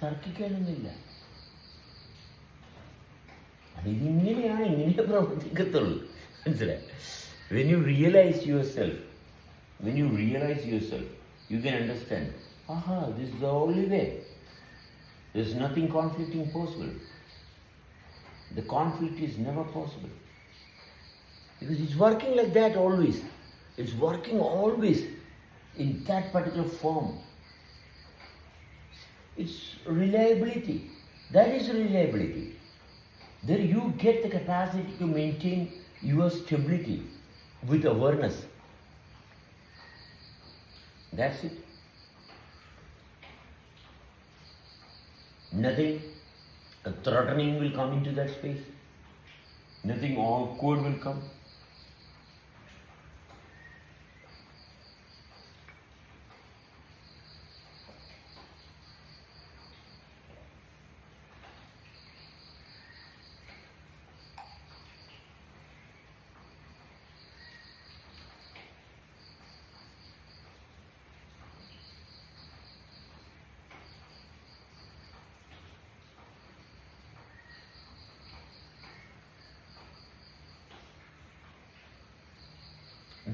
തർക്കിക്കാനൊന്നുമില്ല അതിങ്ങനെയാണ് ഇങ്ങനെ പ്രവർത്തിക്കത്തുള്ളൂ മനസ്സിലായി when you realise yourself when you realise yourself you can understand aha this the only way there is nothing conflicting possible the conflict is never possible. Because it's working like that always. It's working always in that particular form. It's reliability. That is reliability. There you get the capacity to maintain your stability with awareness. That's it. Nothing threatening will come into that space. Nothing awkward will come.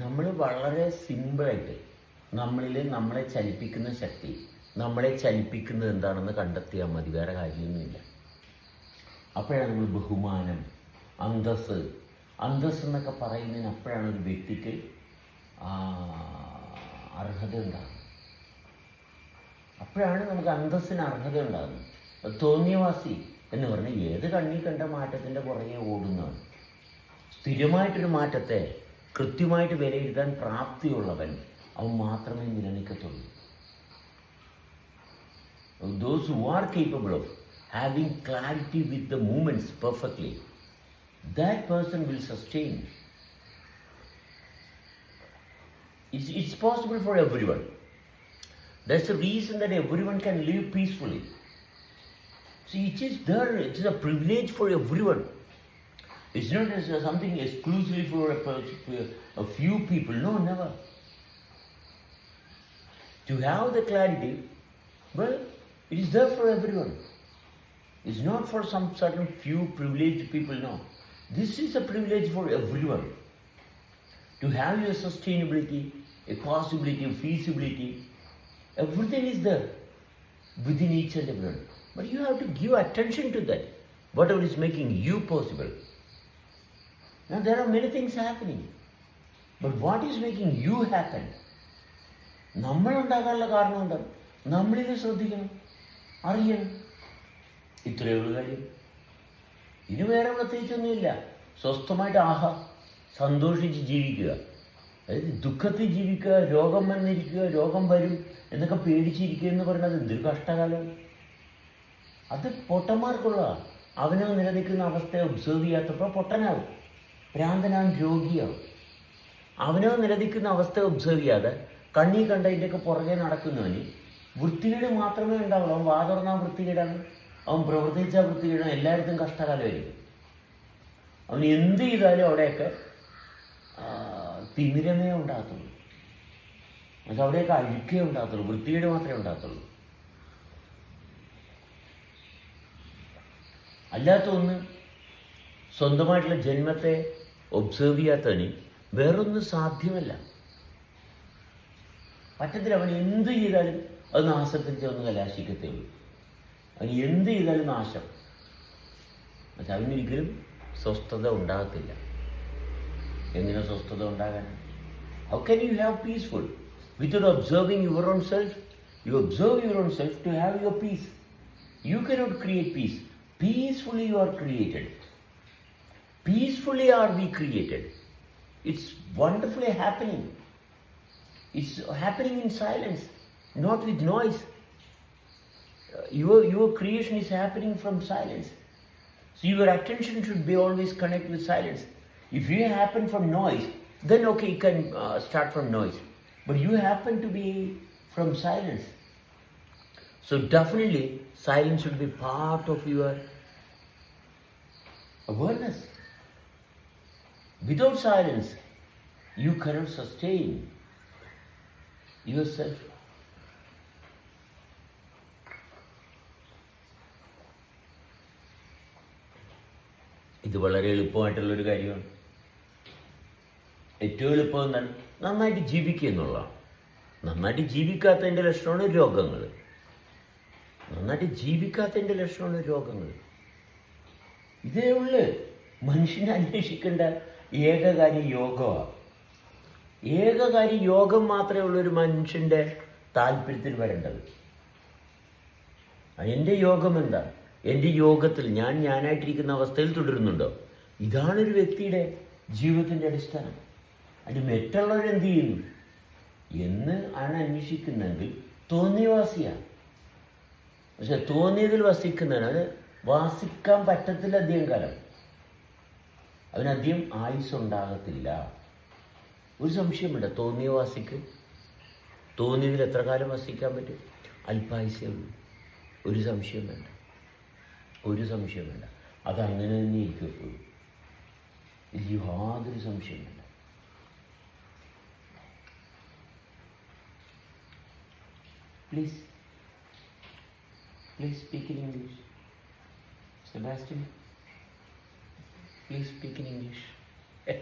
നമ്മൾ വളരെ സിമ്പിളായിട്ട് നമ്മളിൽ നമ്മളെ ചലിപ്പിക്കുന്ന ശക്തി നമ്മളെ ചലിപ്പിക്കുന്നത് എന്താണെന്ന് കണ്ടെത്തിയാൽ മതി വേറെ കാര്യമൊന്നുമില്ല. അപ്പോഴാണ് നമ്മൾ ബഹുമാനം അന്തസ് അന്തസ് എന്നൊക്കെ പറയുന്നതിന് അപ്പോഴാണ് ഒരു വ്യക്തിക്ക് അർഹത ഉണ്ടാകുന്നത്. അപ്പോഴാണ് നമുക്ക് അന്തസ്സിന് അർഹത ഉണ്ടാകുന്നത്. തോന്നിയവാസി എന്ന് പറഞ്ഞാൽ ഏത് കണ്ണി കണ്ട മാറ്റത്തിന്റെ പുറകെ ഓടുന്നതാണ്. സ്ഥിരമായിട്ടൊരു മാറ്റത്തെ കൃത്യമായിട്ട് വിലയിരുത്താൻ പ്രാപ്തിയുള്ളവൻ അവൻ മാത്രമേ നിലനിൽക്കത്തുള്ളൂ those who are capable of having clarity with the movements perfectly, that person will sustain. It's, it's possible for everyone. That's the reason that everyone can live peacefully. See, it is there, it is a privilege for everyone. It's not as something exclusively for a, a few people. No, never. To have the clarity, well, it is there for everyone. It's not for some certain few privileged people, no. This is a privilege for everyone. To have your sustainability, a possibility, a feasibility, everything is there within each and everyone. But you have to give attention to that, whatever is making you possible. Now there are many things happening. But what is making you happen? നമ്മളുണ്ടാകാനുള്ള കാരണം എന്താണ് നമ്മളിത് ശ്രദ്ധിക്കണം. അറിയണം. ഇത്രയേ ഉള്ളൂ കാര്യം. ഇനി വേറെ പ്രത്യേകിച്ചൊന്നുമില്ല. സ്വസ്ഥമായിട്ട് ആഹാ സന്തോഷിച്ച് ജീവിക്കുക. അതായത് ദുഃഖത്തിൽ ജീവിക്കുക രോഗം വന്നിരിക്കുക രോഗം വരും എന്നൊക്കെ പേടിച്ചിരിക്കുക എന്ന് പറയുന്നത് എന്തൊരു കഷ്ടകാലം. അത് പൊട്ടന്മാർക്കുള്ള അവനെ നിലനിൽക്കുന്ന അവസ്ഥയെ ഒബ്സേർവ് ചെയ്യാത്തപ്പോൾ പൊട്ടനാവും. ഭ്രാന്തനാൻ രോഗിയാവും. അവനോ നിലനിൽക്കുന്ന അവസ്ഥ ഒബ്സേർവ് ചെയ്യാതെ കണ്ണി കണ്ടതിന്റെയൊക്കെ പുറകെ നടക്കുന്നവന് വൃത്തികേട് മാത്രമേ ഉണ്ടാവുള്ളൂ. അവൻ വാതുറന്നാൽ വൃത്തികേടാണ്. അവൻ പ്രവർത്തിച്ചാൽ വൃത്തികേടാണ് എല്ലായിടത്തും കഷ്ടകാലമായിരിക്കും. അവൻ എന്ത് ചെയ്താലും അവിടെയൊക്കെ തിമിരമേ ഉണ്ടാകത്തുള്ളൂ. പക്ഷെ അവിടെയൊക്കെ അഴുക്കേ ഉണ്ടാകത്തുള്ളൂ. വൃത്തികേട് മാത്രമേ ഉണ്ടാകത്തുള്ളൂ. അല്ലാത്ത ഒന്ന് സ്വന്തമായിട്ടുള്ള ജന്മത്തെ ഒബ്സേർവ് ചെയ്യാത്തവന് വേറൊന്നും സാധ്യമല്ല. പറ്റത്തില്ല അവൻ എന്ത് ചെയ്താലും അത് നാശത്തിൽ ചെന്ന് കലാശിക്കത്തേ ഉള്ളൂ. അവൻ എന്ത് ചെയ്താലും നാശം. പക്ഷെ അവനൊരിക്കലും സ്വസ്ഥത ഉണ്ടാകത്തില്ല. എങ്ങനെ സ്വസ്ഥത ഉണ്ടാകാൻ? How can you have peaceful without observing your own self you observe your own self to have your peace you cannot create peace peacefully you are created peacefully are we created. It's wonderfully happening. It's happening in silence, not with noise. Uh, your, your creation is happening from silence. So your attention should be always connected with silence. If you happen from noise, then okay, you can uh, start from noise. But you happen to be from silence. So definitely, silence should be part of your awareness. Without silence, you cannot sustain yourself. ഇത് വളരെ എളുപ്പമായിട്ടുള്ളൊരു കാര്യമാണ്. ഏറ്റവും എളുപ്പം എന്താണ് നന്നായിട്ട് ജീവിക്കുക എന്നുള്ളതാണ്. നന്നായിട്ട് ജീവിക്കാത്തതിന്റെ ലക്ഷണമാണ് രോഗങ്ങൾ. നന്നായിട്ട് ജീവിക്കാത്തതിന്റെ ലക്ഷണമാണ് രോഗങ്ങൾ. ഇതേ ഉള്ളു മനുഷ്യനെ അന്വേഷിക്കേണ്ട ഏക കാര്യം യോഗമാണ് ഏകകാരി യോഗം മാത്രമേ ഉള്ളൂ ഒരു മനുഷ്യന്റെ താല്പര്യത്തിൽ വരേണ്ടത്. എന്റെ യോഗം എന്താ? എന്റെ യോഗത്തിൽ ഞാൻ ഞാനായിട്ടിരിക്കുന്ന അവസ്ഥയിൽ തുടരുന്നുണ്ടോ? ഇതാണ് ഒരു വ്യക്തിയുടെ ജീവിതത്തിന്റെ അടിസ്ഥാനം. അതിന് മറ്റുള്ളവരെന്ത് ചെയ്യുന്നു? എന്ന് ആണ് അന്വേഷിക്കുന്നെങ്കിൽ തോന്നിയവാസിയാണ്. പക്ഷെ തോന്നിയതിൽ വസിക്കുന്നതിന് വാസിക്കാൻ പറ്റത്തില്ല അധികം കാലം. അവനധികം ആയുസ് ഉണ്ടാകത്തില്ല ഒരു സംശയമുണ്ട്. തോന്നിയവാസിക്ക് തോന്നിയതിൽ എത്ര കാലം വസിക്കാൻ പറ്റും? അല്പായുസേ ഉള്ളൂ ഒരു സംശയം വേണ്ട. ഒരു സംശയം വേണ്ട. അതങ്ങനെ തന്നെ ഇരിക്കും എപ്പോഴും. ഇതിൽ യാതൊരു സംശയം വേണ്ട. Please please speak in English Sebastian Please speak in English.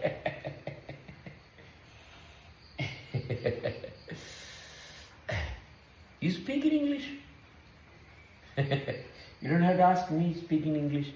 you speak in English? you don't have to ask me speaking English.